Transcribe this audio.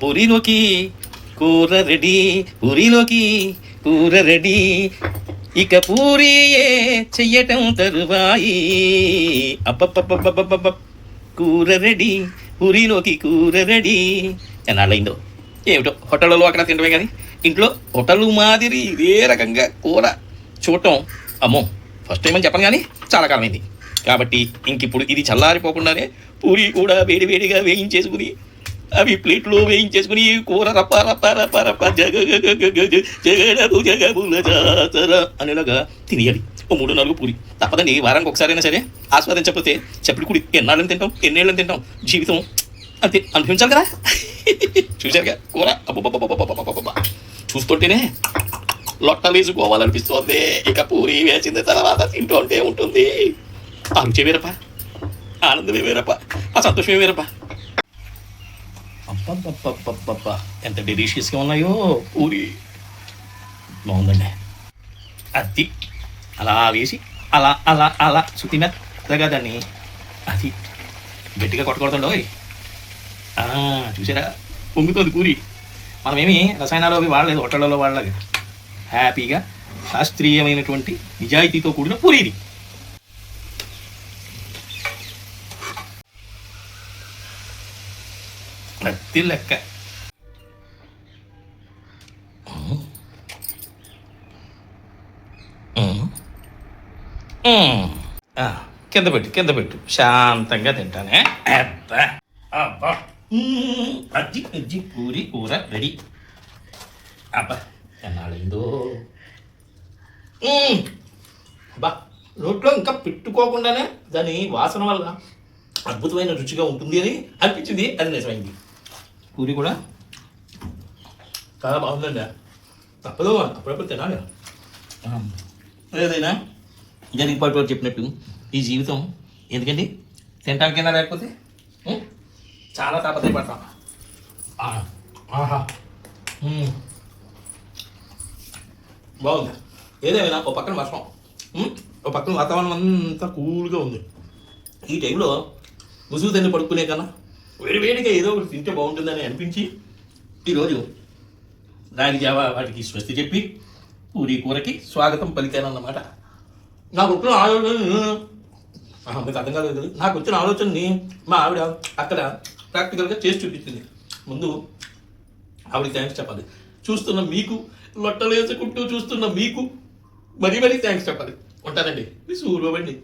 పూరీలోకి కూర రెడీ పూరీలోకి కూర రెడీ ఇక పూరియే చెయ్యటం తరువాయి కూర రెడీ పూరీలోకి కూర రెడీ ఎన్నాళ్ళైందో ఏమిటో హోటళ్ళలో అక్కడ తినడమే కానీ ఇంట్లో హోటల్ మాదిరి ఇదే రకంగా కూర చూడటం అమ్మో ఫస్ట్ టైం అని చెప్పను కానీ చాలా కాలమైంది కాబట్టి ఇంకిప్పుడు ఇది చల్లారిపోకుండానే పూరి కూడా వేడి వేడిగా వేయించేసుకుని అవి ప్లేట్లో వేయించేసుకుని కూర రప్ప రప్ప రప్ప రప్ప జగ జగడబు జగబుల అనేలాగా తినేయాలి. ఓ మూడు నాలుగు పూరి. తప్పదండి వారానికి ఒకసారైనా సరే ఆస్వాదించకపోతే చెప్పుడుకుడి ఎన్నాళ్ళని తింటాం ఎన్నేళ్ళని తింటాం జీవితం అంతే అనిపించాలి కదా. చూశారుగా కూర? చూస్తుంటేనే లొట్టలేసుకోవాలనిపిస్తోంది. ఇక పూరి వేసిన తర్వాత తింటూ ఉంటే ఉంటుంది. ఆ రుచి వేరప్ప. ఆనందమే వేరప్ప. ఆ సంతోషమే వేరప్ప. అబ్బబ్బబ్బబ్బబ్బబ్బ. ఎంత డెలిషియస్గా ఉన్నాయో. పూరి బాగుందండి. అది. అలా వేసి అలా అలా అలా శుతి మెత్తగా దాన్ని అది గట్టిగా కొట్టకూడదండి ఓయ్. ఆ, చూసారా? పొంగుతుంది పూరి మనమేమి రసాయనాలు అవి వాడలేదు హోటళ్ళలో వాడలేదు. హ్యాపీగా శాస్త్రీయమైనటువంటి నిజాయితీతో కూడిన పూరి ఇది. ప్రతి లెక్క కింద పెట్టు కింద పెట్టు. శాంతంగా తింటానే. అబ్బా. అజ్జి అజ్జి పూరి కూర రెడీ. అబ్బా ఎన్నాళ్ళిందో. బా అబ్బా నోట్లో ఇంకా పెట్టుకోకుండానే దాని వాసన వల్ల అద్భుతమైన రుచిగా ఉంటుంది అని అనిపించింది. అది నిజమైంది. పూరి కూడా చాలా బాగుందండి తప్పదు అప్పుడప్పుడు తినాలి ఏదైనా జరిగిపాటు వారు చెప్పినట్టు ఈ జీవితం ఎందుకండి తినటానికైనా లేకపోతే? చాలా తాపత్రయపడతాం ఆహా. బాగుంది ఏదేమైనా ఒక పక్కన వర్షం? ఒక పక్కన వాతావరణం అంతా కూల్గా ఉంది ఈ టైంలో ముసుగు తల్లి పడుకునే కన్నా వేడివేడిగా ఏదో ఒకటి తింటే బాగుంటుందని అనిపించి ఈరోజు రాగి జావా వాటికి స్వస్తి చెప్పి పూరి కూరకి స్వాగతం పలికానన్నమాట నాకు వచ్చిన ఆలోచన మీకు అర్థం కాలేదు నాకు వచ్చిన ఆలోచనని మా ఆవిడ అక్కడ ప్రాక్టికల్గా చేసి చూపించింది. ముందు ఆవిడకి థ్యాంక్స్ చెప్పాలి. చూస్తున్న మీకు లొట్టలేసుకుంటూ చూస్తున్న మీకు మరీ మరీ థ్యాంక్స్ చెప్పాలి. ఉంటానండి. మీ సూర్యబండి